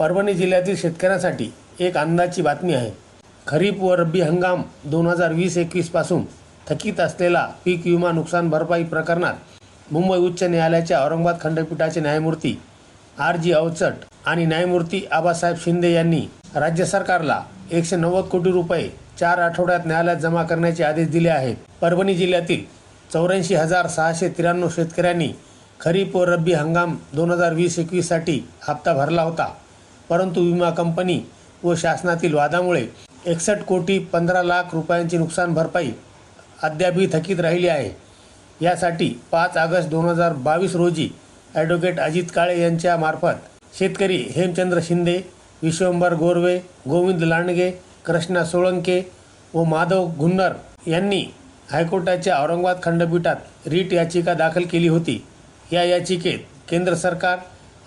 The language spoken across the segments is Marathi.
परभणी जिल्ह्यातील शेतकऱ्यांसाठी एक आनंदाची बातमी आहे. खरीप व रब्बी हंगाम दोन हजार वीस एकवीसपासून थकीत असलेला पीक विमा नुकसान भरपाई प्रकरणात मुंबई उच्च न्यायालयाच्या औरंगाबाद खंडपीठाचे न्यायमूर्ती आर जी अवचट आणि न्यायमूर्ती आबासाहेब शिंदे यांनी राज्य सरकारला एकशे नव्वद कोटी रुपये चार आठवड्यात न्यायालयात जमा करण्याचे आदेश दिले आहेत. परभणी जिल्ह्यातील चौऱ्याऐंशी हजार सहाशे त्र्याण्णव शेतकऱ्यांनी खरीप व रब्बी हंगाम दोन हजार वीस एकवीससाठी हप्ता भरला होता. परंतु विमा कंपनी व शासनातील वादामुळे एकसष्ट कोटी पंधरा लाख रुपयांची नुकसान भरपाई अद्यापही थकीत राहिली आहे. यासाठी पाच ऑगस्ट दोन हजार बावीस रोजी ॲडव्होकेट अजित काळे यांच्या मार्फत शेतकरी हेमचंद्र शिंदे विश्वंभर गोरवे गोविंद लांडगे कृष्णा सोळंके व माधव गुन्नर यांनी हायकोर्टाच्या औरंगाबाद खंडपीठात रीट याचिका दाखल केली होती. या याचिकेत केंद्र सरकार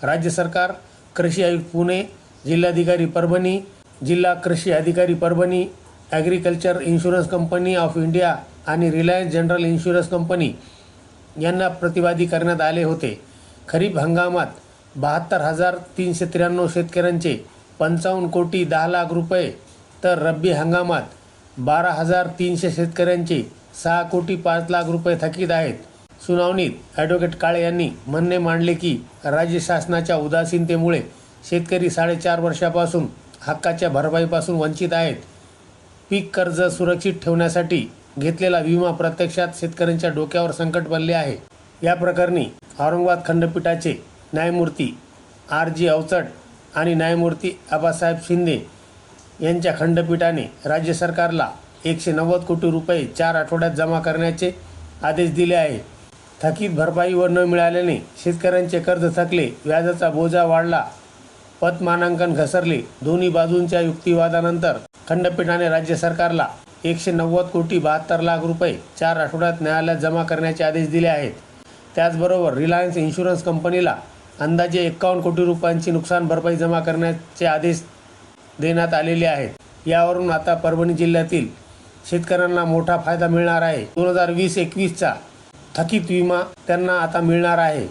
राज्य सरकार कृषी आयुक्त पुणे जिल्हाधिकारी परभणी जिल्हा कृषी अधिकारी Parbhani agriculture insurance company of India आणि रिलायन्स जनरल इन्शुरन्स कंपनी यांना प्रतिवादी करण्यात आले होते. खरीप हंगामात बहात्तर हजार तीनशे त्र्याण्णव शेतकऱ्यांचे पंचावन्न कोटी दहा लाख रुपये तर रब्बी हंगामात बारा हजार तीनशे शेतकऱ्यांचे सहा कोटी पाच लाख रुपये थकीत आहेत. सुनावणीत ॲडव्होकेट काळे यांनी म्हणणे मांडले की राज्य शासनाच्या उदासीनतेमुळे शेतकरी साडेचार वर्षापासून हक्काच्या भरपाईपासून वंचित आहेत. पीक कर्ज सुरक्षित ठेवण्यासाठी घेतलेला विमा प्रत्यक्षात शेतकऱ्यांच्या डोक्यावर संकट बनले आहे. या प्रकरणी औरंगाबाद खंडपीठाचे न्यायमूर्ती आर जी अवचट आणि न्यायमूर्ती आबासाहेब शिंदे यांच्या खंडपीठाने राज्य सरकारला एकशे नव्वद कोटी रुपये चार आठवड्यात जमा करण्याचे आदेश दिले आहे. थकीत भरपाईवर न मिळाल्याने शेतकऱ्यांचे कर्ज थकले व्याजाचा बोजा वाढला पतमानांकन घसरले. दोन्ही बाजूंच्या युक्तिवादानंतर खंडपीठाने राज्य सरकारला एकशे नव्वद कोटी बहात्तर लाख रुपये चार आठवड्यात न्यायालयात जमा करण्याचे आदेश दिले आहेत. त्याचबरोबर रिलायन्स इन्शुरन्स कंपनीला अंदाजे एक्कावन्न कोटी रुपयांची नुकसान भरपाई जमा करण्याचे आदेश देण्यात आलेले आहेत. यावरून आता परभणी जिल्ह्यातील शेतकऱ्यांना मोठा फायदा मिळणार आहे. दोन हजार वीस एकवीसचा थकीत विमा त्यांना आता मिळणार आहे.